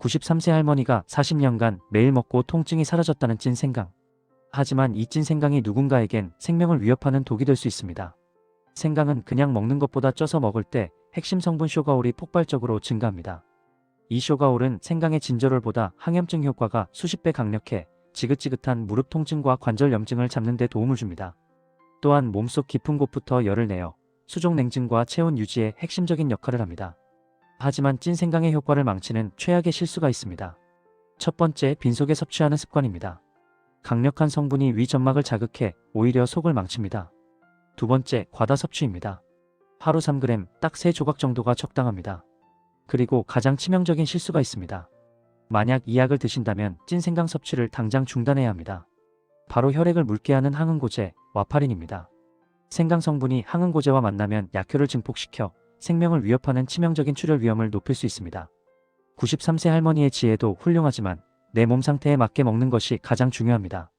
93세 할머니가 40년간 매일 먹고 통증이 사라졌다는 찐 생강. 하지만 이 찐 생강이 누군가에겐 생명을 위협하는 독이 될 수 있습니다. 생강은 그냥 먹는 것보다 쪄서 먹을 때 핵심 성분 쇼가올이 폭발적으로 증가합니다. 이 쇼가올은 생강의 진저롤보다 항염증 효과가 수십 배 강력해 지긋지긋한 무릎 통증과 관절 염증을 잡는 데 도움을 줍니다. 또한 몸속 깊은 곳부터 열을 내어 수족 냉증과 체온 유지에 핵심적인 역할을 합니다. 하지만 찐 생강의 효과를 망치는 최악의 실수가 있습니다. 첫 번째, 빈속에 섭취하는 습관입니다. 강력한 성분이 위 점막을 자극해 오히려 속을 망칩니다. 두 번째, 과다 섭취입니다. 하루 3g, 딱 3조각 정도가 적당합니다. 그리고 가장 치명적인 실수가 있습니다. 만약 이 약을 드신다면 찐 생강 섭취를 당장 중단해야 합니다. 바로 혈액을 묽게 하는 항응고제, 와파린입니다. 생강 성분이 항응고제와 만나면 약효를 증폭시켜 생명을 위협하는 치명적인 출혈 위험을 높일 수 있습니다. 93세 할머니의 지혜도 훌륭하지만 내 몸 상태에 맞게 먹는 것이 가장 중요합니다.